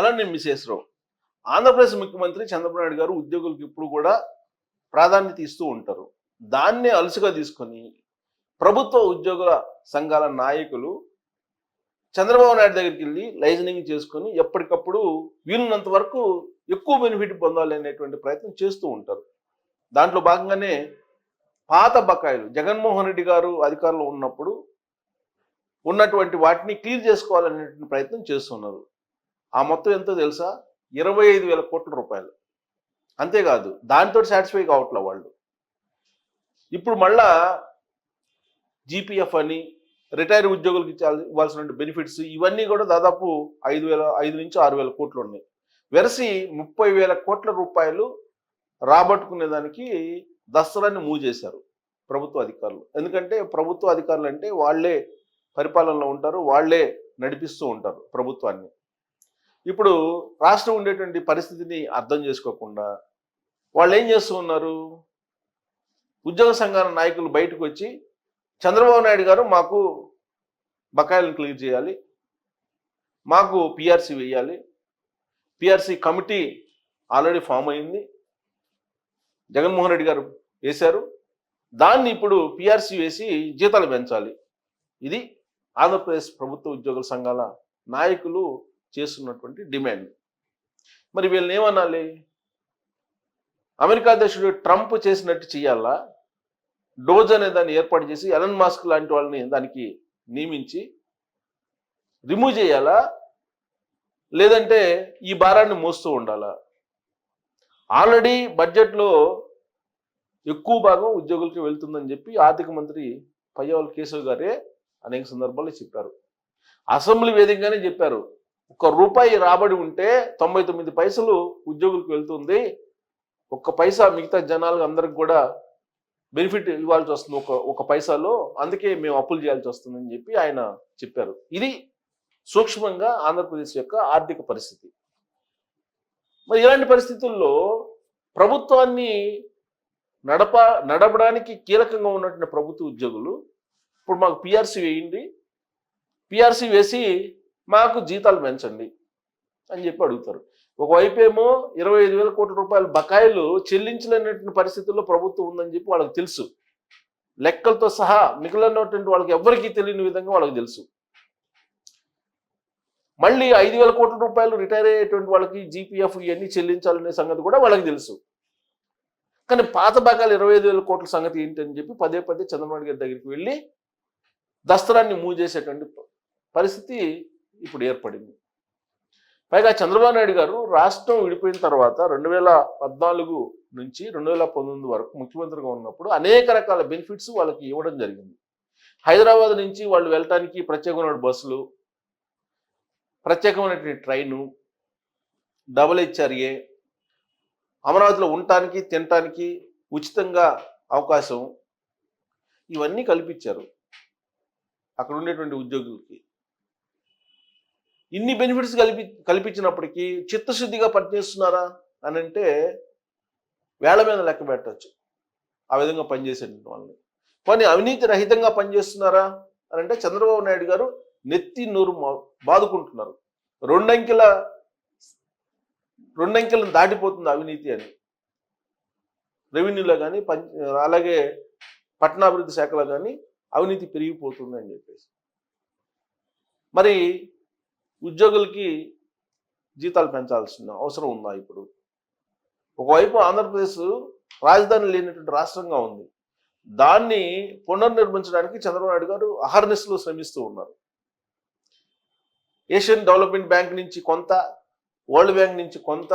అలానే మిసెస్ రావు ఆంధ్రప్రదేశ్ ముఖ్యమంత్రి చంద్రబాబు నాయుడు గారు ఉద్యోగులకు ఇప్పుడు కూడా ప్రాధాన్యత ఇస్తూ ఉంటారు. దాన్నే అలుసుగా తీసుకొని ప్రభుత్వ ఉద్యోగుల సంఘాల నాయకులు చంద్రబాబు నాయుడు దగ్గరికి వెళ్ళి లైజనింగ్ చేసుకొని ఎప్పటికప్పుడు వీలున్నంత వరకు ఎక్కువ బెనిఫిట్ పొందాలి అనేటువంటి ప్రయత్నం చేస్తూ ఉంటారు. దాంట్లో భాగంగానే పాత బకాయిలు జగన్మోహన్ రెడ్డి గారు అధికారంలో ఉన్నప్పుడు ఉన్నటువంటి వాటిని క్లియర్ చేసుకోవాలనేటువంటి ప్రయత్నం చేస్తున్నారు. ఆ మొత్తం ఎంతో తెలుసా? ఇరవై ఐదు వేల కోట్ల రూపాయలు. అంతేకాదు దానితో సాటిస్ఫై కావట్లే వాళ్ళు. ఇప్పుడు మళ్ళా జీపీఎఫ్ అని రిటైర్ ఉద్యోగులకు ఇచ్చాలి ఇవ్వాల్సిన బెనిఫిట్స్ ఇవన్నీ కూడా దాదాపు ఐదు వేల ఐదు నుంచి ఆరు వేల కోట్లు ఉన్నాయి. వెరసి ముప్పై వేల కోట్ల రూపాయలు రాబట్టుకునేదానికి దసరాన్ని మూవ్ చేశారు ప్రభుత్వ అధికారులు. ఎందుకంటే ప్రభుత్వ అధికారులు అంటే వాళ్ళే పరిపాలనలో ఉంటారు వాళ్ళే నడిపిస్తూ ఉంటారు ప్రభుత్వాన్ని. ఇప్పుడు రాష్ట్రం ఉండేటువంటి పరిస్థితిని అర్థం చేసుకోకుండా వాళ్ళు ఏం చేస్తూ ఉన్నారు? ఉద్యోగ సంఘాల నాయకులు బయటకు వచ్చి చంద్రబాబు నాయుడు గారు మాకు బకాయిలను క్లియర్ చేయాలి మాకు పిఆర్సీ వేయాలి పిఆర్సీ కమిటీ ఆల్రెడీ ఫామ్ అయింది జగన్మోహన్ రెడ్డి గారు వేశారు దాన్ని ఇప్పుడు పిఆర్సీ వేసి జీతాలు పెంచాలి. ఇది ఆంధ్రప్రదేశ్ ప్రభుత్వ ఉద్యోగుల సంఘాల నాయకులు చేస్తున్నటువంటి డిమాండ్. మరి వీళ్ళని ఏమనాలి? అమెరికా అధ్యక్షుడు ట్రంప్ చేసినట్టు చేయాలా? డోజ్ అనే దాన్ని ఏర్పాటు చేసి ఎలన్ మాస్క్ లాంటి వాళ్ళని దానికి నియమించి రిమూవ్ చేయాలా? లేదంటే ఈ భారాన్ని మోస్తూ ఉండాలా? ఆల్రెడీ బడ్జెట్లో ఎక్కువ భాగం ఉద్యోగులకి వెళ్తుందని చెప్పి ఆర్థిక మంత్రి పయ్యవల్ కేశవ్ గారే అనేక సందర్భాల్లో చెప్పారు. అసెంబ్లీ వేదికగానే చెప్పారు. ఒక రూపాయి రాబడి ఉంటే తొంభై తొమ్మిది పైసలు ఉద్యోగులకు వెళ్తుంది. ఒక్క పైసా మిగతా జనాలకు అందరికి కూడా బెనిఫిట్ ఇవ్వాల్సి వస్తుంది ఒక ఒక పైసాలో. అందుకే మేము అప్పులు చేయాల్సి వస్తుందని చెప్పి ఆయన చెప్పారు. ఇది సూక్ష్మంగా ఆంధ్రప్రదేశ్ యొక్క ఆర్థిక పరిస్థితి. మరి ఇలాంటి పరిస్థితుల్లో ప్రభుత్వాన్ని నడప నడపడానికి కీలకంగా ఉన్నటువంటి ప్రభుత్వ ఉద్యోగులు ఇప్పుడు మాకు పిఆర్సీ వేయండి. పిఆర్సీ వేసి మాకు జీతాలు పెంచండి అని చెప్పి అడుగుతారు. ఒకవైపు ఏమో ఇరవై ఐదు వేల కోట్ల రూపాయల బకాయిలు చెల్లించలేనటువంటి పరిస్థితుల్లో ప్రభుత్వం ఉందని చెప్పి వాళ్ళకి తెలుసు. లెక్కలతో సహా మిగిలినటువంటి వాళ్ళకి ఎవరికీ తెలియని విధంగా వాళ్ళకి తెలుసు. మళ్ళీ ఐదు వేల కోట్ల రూపాయలు రిటైర్ అయ్యేటువంటి వాళ్ళకి జీపీఎఫ్ ఇవన్నీ చెల్లించాలనే సంగతి కూడా వాళ్ళకి తెలుసు. కానీ పాత బకాయిలు ఇరవై ఐదు వేల కోట్ల సంగతి ఏంటని చెప్పి పదే పదే చంద్రబాబు గారి దగ్గరికి వెళ్ళి దస్తరాన్ని మూవ్ చేసేటువంటి పరిస్థితి ఇప్పుడు ఏర్పడింది. పైగా చంద్రబాబు నాయుడు గారు రాష్ట్రం విడిపోయిన తర్వాత రెండు వేల పద్నాలుగు నుంచి రెండు వేల పంతొమ్మిది వరకు ముఖ్యమంత్రిగా ఉన్నప్పుడు అనేక రకాల బెనిఫిట్స్ వాళ్ళకి ఇవ్వడం జరిగింది. హైదరాబాద్ నుంచి వాళ్ళు వెళ్ళటానికి ప్రత్యేకమైన బస్సులు ప్రత్యేకమైనటువంటి ట్రైను డబుల్ హెచ్ఆర్ఏ అమరావతిలో ఉండటానికి తినటానికి ఉచితంగా అవకాశం ఇవన్నీ కల్పించారు. అక్కడ ఉండేటువంటి ఉద్యోగులకి. ఇన్ని బెనిఫిట్స్ కల్పి కల్పించినప్పటికీ చిత్తశుద్ధిగా పనిచేస్తున్నారా అని అంటే వేళ మీద లెక్క పెట్టచ్చు. ఆ విధంగా పనిచేసేటువంటి వాళ్ళని. కానీ అవినీతి రహితంగా పనిచేస్తున్నారా అని అంటే చంద్రబాబు నాయుడు గారు నెత్తి నూరు మా- బాదుకుంటున్నారు. రెండంకెల రెండంకెలను దాటిపోతుంది అవినీతి అని. రెవెన్యూలో కానీ అలాగే పట్టణాభివృద్ధి శాఖలో కానీ అవినీతి పెరిగిపోతుంది అని చెప్పేసి. మరి ఉద్యోగులకి జీతాలు పెంచాల్సిన అవసరం ఉందా ఇప్పుడు? ఒకవైపు ఆంధ్రప్రదేశ్ రాజధాని లేనటువంటి రాష్ట్రంగా ఉంది. దాన్ని పునర్నిర్మించడానికి చంద్రబాబు నాయుడు గారు అహర్నిస్లు శ్రమిస్తూ ఉన్నారు. ఏషియన్ డెవలప్మెంట్ బ్యాంక్ నుంచి కొంత వరల్డ్ బ్యాంక్ నుంచి కొంత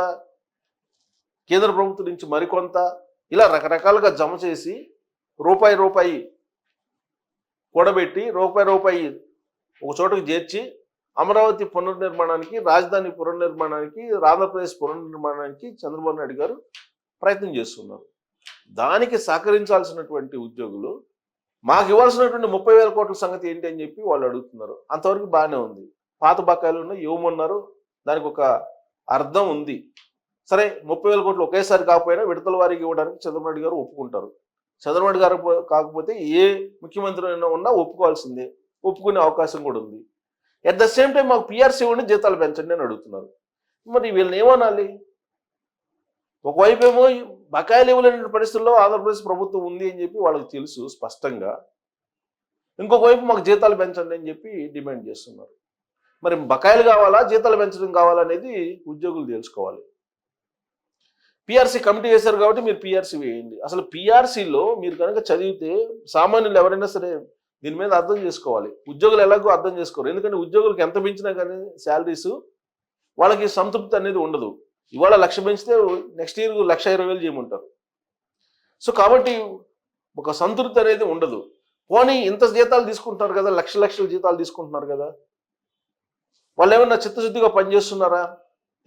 కేంద్ర ప్రభుత్వం నుంచి మరికొంత ఇలా రకరకాలుగా జమ చేసి రూపాయి రూపాయి కూడబెట్టి రూపాయి రూపాయి ఒక చోటకు చేర్చి అమరావతి పునర్నిర్మాణానికి రాజధాని పునర్నిర్మాణానికి ఆంధ్రప్రదేశ్ పునర్నిర్మాణానికి చంద్రబాబు నాయుడు గారు ప్రయత్నం చేస్తున్నారు. దానికి సహకరించాల్సినటువంటి ఉద్యోగులు మాకు ఇవ్వాల్సినటువంటి ముప్పై వేల కోట్ల సంగతి ఏంటి అని చెప్పి వాళ్ళు అడుగుతున్నారు. అంతవరకు బాగానే ఉంది. పాత బకాయిలు ఉన్నాయి ఇవ్వమన్నారు. దానికి ఒక అర్థం ఉంది. సరే ముప్పై వేల కోట్లు ఒకేసారి కాకపోయినా విడతల వారికి ఇవ్వడానికి చంద్రబాబు గారు ఒప్పుకుంటారు. చంద్రబాబు గారు కాకపోతే ఏ ముఖ్యమంత్రి అయినా ఉన్నా ఒప్పుకోవాల్సిందే. ఒప్పుకునే అవకాశం కూడా ఉంది. ఎట్ ద సేమ్ టైం మాకు పిఆర్సీ ఉండి జీతాలు పెంచండి అని అడుగుతున్నారు. మరి వీళ్ళని ఏమనాలి? ఒకవైపు ఏమో బకాయిలు ఇవ్వలేని పరిస్థితుల్లో ఆంధ్రప్రదేశ్ ప్రభుత్వం ఉంది అని చెప్పి వాళ్ళకి తెలుసు స్పష్టంగా. ఇంకొక వైపు మాకు జీతాలు పెంచండి అని చెప్పి డిమాండ్ చేస్తున్నారు. మరి బకాయిలు కావాలా జీతాలు పెంచడం కావాలా అనేది ఉద్యోగులు తెలుసుకోవాలి. పిఆర్సీ కమిటీ వేశారు కాబట్టి మీరు పిఆర్సీ వేయండి. అసలు పిఆర్సీలో మీరు కనుక చదివితే సామాన్యులు ఎవరైనా సరే దీని మీద అర్థం చేసుకోవాలి. ఉద్యోగులు ఎలాగో అర్థం చేసుకోరు. ఎందుకంటే ఉద్యోగులకు ఎంత పెంచినా కానీ శాలరీస్ వాళ్ళకి సంతృప్తి అనేది ఉండదు. ఇవాళ లక్ష పెంచితే నెక్స్ట్ ఇయర్ లక్ష ఇరవై వేలు చేయమంటారు. సో కాబట్టి ఒక సంతృప్తి అనేది ఉండదు. పోనీ ఇంత జీతాలు తీసుకుంటున్నారు కదా లక్ష లక్షల జీతాలు తీసుకుంటున్నారు కదా. వాళ్ళు ఏమన్నా చిత్తశుద్ధిగా పనిచేస్తున్నారా?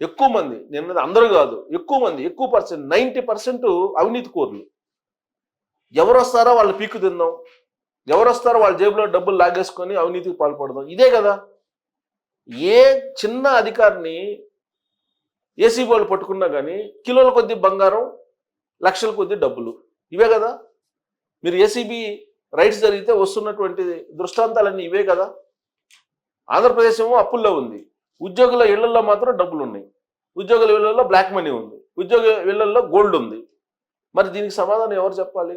ఎక్కువ మంది నేను అందరూ కాదు ఎక్కువ మంది ఎక్కువ పర్సెంట్ నైంటీ పర్సెంట్ అవినీతి కోర్లు. ఎవరు వస్తారో వాళ్ళు పీక్కు తిందాం. ఎవరు వస్తారో వాళ్ళ జేబులో డబ్బులు లాగేసుకొని అవినీతికి పాల్పడదాం. ఇదే కదా. ఏ చిన్న అధికారిని ఏసీ వాళ్ళు పట్టుకున్నా కానీ కిలోల కొద్ది బంగారం లక్షల కొద్ది డబ్బులు. ఇవే కదా. మీరు ఏసీబీ రైట్స్ జరిగితే వస్తున్నటువంటి దృష్టాంతాలన్నీ ఇవే కదా. ఆంధ్రప్రదేశ్ ఏమో అప్పుల్లో ఉంది. ఉద్యోగుల ఇళ్ళలో మాత్రం డబ్బులు ఉన్నాయి. ఉద్యోగుల ఇళ్ళలో బ్లాక్ మనీ ఉంది. ఉద్యోగ ఇళ్ళలో గోల్డ్ ఉంది. మరి దీనికి సమాధానం ఎవరు చెప్పాలి?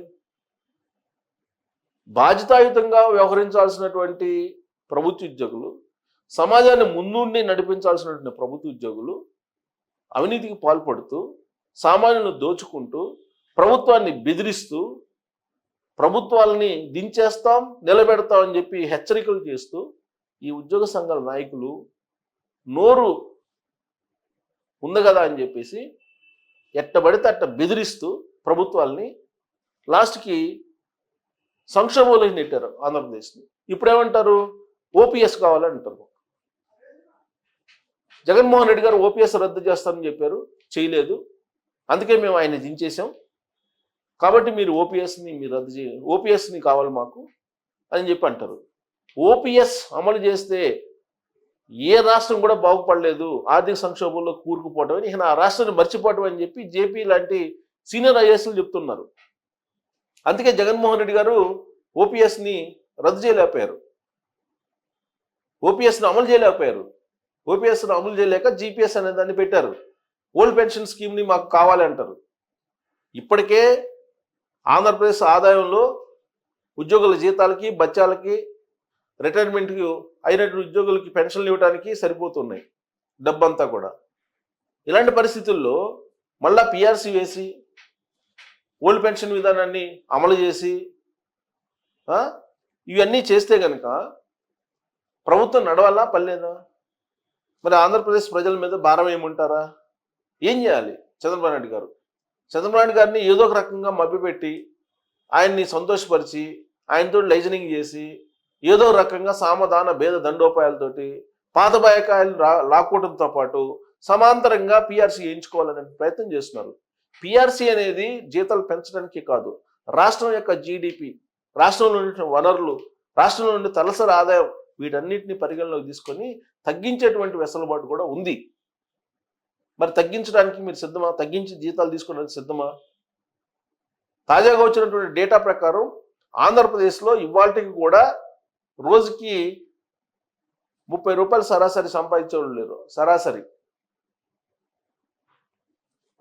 బాధ్యతాయుతంగా వ్యవహరించాల్సినటువంటి ప్రభుత్వ ఉద్యోగులు సమాజాన్ని ముందుండి నడిపించాల్సినటువంటి ప్రభుత్వ ఉద్యోగులు అవినీతికి పాల్పడుతూ సామాన్యులను దోచుకుంటూ ప్రభుత్వాన్ని బెదిరిస్తూ ప్రభుత్వాలని దించేస్తాం నిలబెడతాం అని చెప్పి హెచ్చరికలు చేస్తూ ఈ ఉద్యోగ సంఘాల నాయకులు నోరు ఉంది కదా అని చెప్పేసి ఎట్టబడితే అట్ట బెదిరిస్తూ ప్రభుత్వాల్ని లాస్ట్కి సంక్షోభంలో నెట్టారు ఆంధ్రప్రదేశ్ని. ఇప్పుడు ఏమంటారు ఓపీఎస్ కావాలంటారు. జగన్మోహన్ రెడ్డి గారు ఓపీఎస్ రద్దు చేస్తారని చెప్పారు. చేయలేదు. అందుకే మేము ఆయన దించేసాం కాబట్టి మీరు ఓపీఎస్ని మీరు రద్దు చేయ ఓపీఎస్ని కావాలి మాకు అని చెప్పి అంటారు. ఓపీఎస్ అమలు చేస్తే ఏ రాష్ట్రం కూడా బాగుపడలేదు. ఆర్థిక సంక్షోభంలో కూరుకుపోవటం అని ఆ రాష్ట్రాన్ని మర్చిపోవటం అని చెప్పి జేపీ లాంటి సీనియర్ ఐఏఎస్లు చెప్తున్నారు. అందుకే జగన్మోహన్ రెడ్డి గారు ఓపీఎస్ని రద్దు చేయలేకపోయారు. ఓపీఎస్ను అమలు చేయలేకపోయారు. ఓపీఎస్ను అమలు చేయలేక జీపీఎస్ అనే దాన్ని పెట్టారు. ఓల్డ్ పెన్షన్ స్కీమ్ని మాకు కావాలి అంటారు. ఇప్పటికే ఆంధ్రప్రదేశ్ ఆదాయంలో ఉద్యోగుల జీతాలకి బత్యాలకి రిటైర్మెంట్కి అయినటువంటి ఉద్యోగులకి పెన్షన్లు ఇవ్వడానికి సరిపోతున్నాయి. డబ్బంతా కూడా. ఇలాంటి పరిస్థితుల్లో మళ్ళా పిఆర్సీ వేసి ఓల్డ్ పెన్షన్ విధానాన్ని అమలు చేసి ఇవన్నీ చేస్తే కనుక ప్రభుత్వం నడవాలా పర్లేదా మరి ఆంధ్రప్రదేశ్ ప్రజల మీద భారం ఏముంటారా? ఏం చేయాలి? చంద్రబాబు నాయుడు గారు. చంద్రబాబు నాయుడు గారిని ఏదో ఒక రకంగా మభ్యపెట్టి ఆయన్ని సంతోషపరిచి ఆయనతో లైజనింగ్ చేసి ఏదో రకంగా సామధాన భేద దండోపాయాలతోటి పాత బయకాయలు రా లాక్కోవడంతో పాటు సమాంతరంగా పిఆర్సీ వేయించుకోవాలనే ప్రయత్నం చేస్తున్నారు. పిఆర్సీ అనేది జీతాలు పెంచడానికి కాదు. రాష్ట్రం యొక్క జీడిపి రాష్ట్రంలో ఉండే వనరులు రాష్ట్రంలో ఉండే తలసరి ఆదాయం వీటన్నిటిని పరిగణలోకి తీసుకొని తగ్గించేటువంటి వెసులుబాటు కూడా ఉంది. మరి తగ్గించడానికి మీరు సిద్ధమా? తగ్గించి జీతాలు తీసుకోవడానికి సిద్ధమా? తాజాగా వచ్చినటువంటి డేటా ప్రకారం ఆంధ్రప్రదేశ్లో ఇవాళకి కూడా రోజుకి ముప్పై రూపాయలు సరాసరి సంపాదించే వాళ్ళు లేరు. సరాసరి.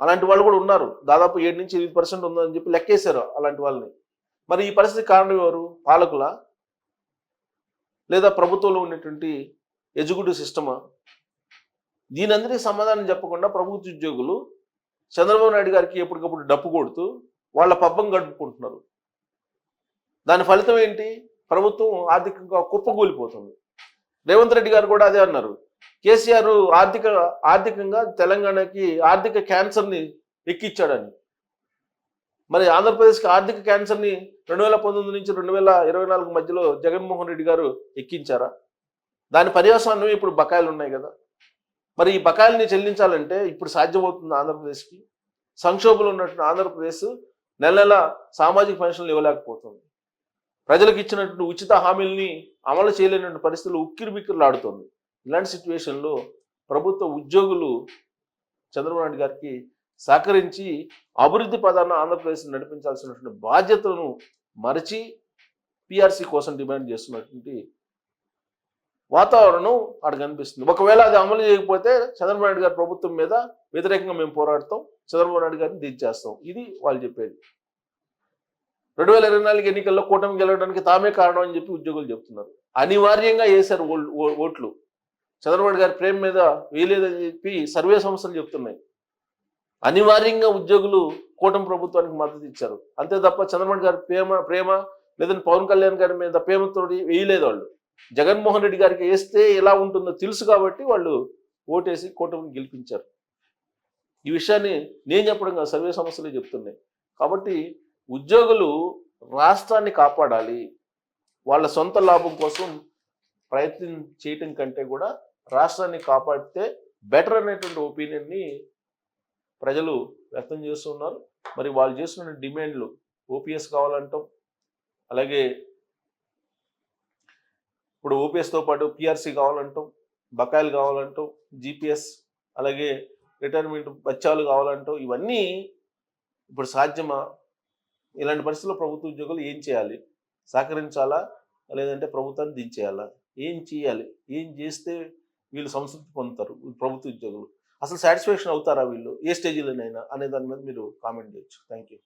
అలాంటి వాళ్ళు కూడా ఉన్నారు. దాదాపు ఏడు నుంచి ఎనిమిది పర్సెంట్ ఉందని చెప్పి లెక్కేశారు అలాంటి వాళ్ళని. మరి ఈ పరిస్థితి కారణం ఎవరు? పాలకుల? లేదా ప్రభుత్వంలో ఉన్నటువంటి ఎగ్జిక్యూటివ్ సిస్టమా? దీనందరికీ సమాధానం చెప్పకుండా ప్రభుత్వ ఉద్యోగులు చంద్రబాబు నాయుడు గారికి ఎప్పటికప్పుడు డప్పు కొడుతూ వాళ్ళ పబ్బం గడుపుకుంటున్నారు. దాని ఫలితం ఏంటి? ప్రభుత్వం ఆర్థికంగా కుప్పకూలిపోతుంది. రేవంత్ రెడ్డి గారు కూడా అదే అన్నారు. కేసీఆర్ ఆర్థిక ఆర్థికంగా తెలంగాణకి ఆర్థిక క్యాన్సర్ని ఎక్కిచ్చాడని. మరి ఆంధ్రప్రదేశ్కి ఆర్థిక క్యాన్సర్ని రెండు వేల పంతొమ్మిది నుంచి రెండు వేల ఇరవై నాలుగు మధ్యలో జగన్మోహన్ రెడ్డి గారు ఎక్కించారా? దాని పర్యవసానమే ఇప్పుడు బకాయిలు ఉన్నాయి కదా. మరి ఈ బకాయిల్ని చెల్లించాలంటే ఇప్పుడు సాధ్యమవుతుంది ఆంధ్రప్రదేశ్కి. సంక్షోభంలో ఉన్నటువంటి ఆంధ్రప్రదేశ్ నెల నెల సామాజిక పెన్షన్లు ఇవ్వలేకపోతుంది. ప్రజలకు ఇచ్చినటువంటి ఉచిత హామీల్ని అమలు చేయలేనటువంటి పరిస్థితులు ఉక్కిరి ఇలాంటి సిచ్యువేషన్లో ప్రభుత్వ ఉద్యోగులు చంద్రబాబు నాయుడు గారికి సహకరించి అభివృద్ధి పదాన్ని ఆంధ్రప్రదేశ్ నడిపించాల్సినటువంటి బాధ్యతలను మరచి పిఆర్సీ కోసం డిమాండ్ చేస్తున్నటువంటి వాతావరణం అక్కడ కనిపిస్తుంది. ఒకవేళ అది అమలు చేయకపోతే చంద్రబాబు నాయుడు గారి ప్రభుత్వం మీద వ్యతిరేకంగా మేము పోరాడతాం. చంద్రబాబు నాయుడు గారిని దించేస్తాం ఇది వాళ్ళు చెప్పేది. రెండు వేల ఇరవై నాలుగు ఎన్నికల్లో కూటమి గెలవడానికి తామే కారణం అని చెప్పి ఉద్యోగులు చెప్తున్నారు. అనివార్యంగా వేశారు ఓల్- ఓ- ఓట్లు. చంద్రబాబు గారి ప్రేమ మీద వేయలేదని చెప్పి సర్వే సంస్థలు చెప్తున్నాయి. అనివార్యంగా ఉద్యోగులు కూటమి ప్రభుత్వానికి మద్దతు ఇచ్చారు. అంతే తప్ప చంద్రబాబు గారి ప్రేమ ప్రేమ లేదంటే పవన్ కళ్యాణ్ గారి మీద ప్రేమతో వేయలేదు వాళ్ళు. జగన్మోహన్ రెడ్డి గారికి వేస్తే ఎలా ఉంటుందో తెలుసు కాబట్టి వాళ్ళు ఓటేసి కూటమిని గెలిపించారు. ఈ విషయాన్ని నేను చెప్పడం కాదు సర్వే సంస్థలే చెప్తున్నాయి. కాబట్టి ఉద్యోగులు రాష్ట్రాన్ని కాపాడాలి. వాళ్ళ సొంత లాభం కోసం ప్రయత్నం చేయటం కంటే కూడా రాష్ట్రాన్ని కాపాడితే బెటర్ అనేటువంటి ఒపీనియన్ని ప్రజలు వ్యక్తం చేస్తున్నారు. మరి వాళ్ళు చేస్తున్న డిమాండ్లు ఓపీఎస్ కావాలంటాం. అలాగే ఇప్పుడు ఓపీఎస్తో పాటు పిఆర్సీ కావాలంటాం బకాయిలు కావాలంటాం జీపీఎస్ అలాగే రిటైర్మెంట్ బచ్చాలు కావాలంటాం. ఇవన్నీ ఇప్పుడు సాధ్యమా? ఇలాంటి పరిస్థితుల్లో ప్రభుత్వ ఉద్యోగులు ఏం చేయాలి? సహకరించాలా? లేదంటే ప్రభుత్వాన్ని దించేయాలా? ఏం చేయాలి? ఏం చేస్తే వీళ్ళు సంతృప్తి పొందుతారు ప్రభుత్వ ఉద్యోగులు. అసలు సాటిస్ఫాక్షన్ అవుతారా వీళ్ళు? ఏ స్టేజ్లోనైనా అనే దాని మీద మీరు కామెంట్ చేయొచ్చు. Thank you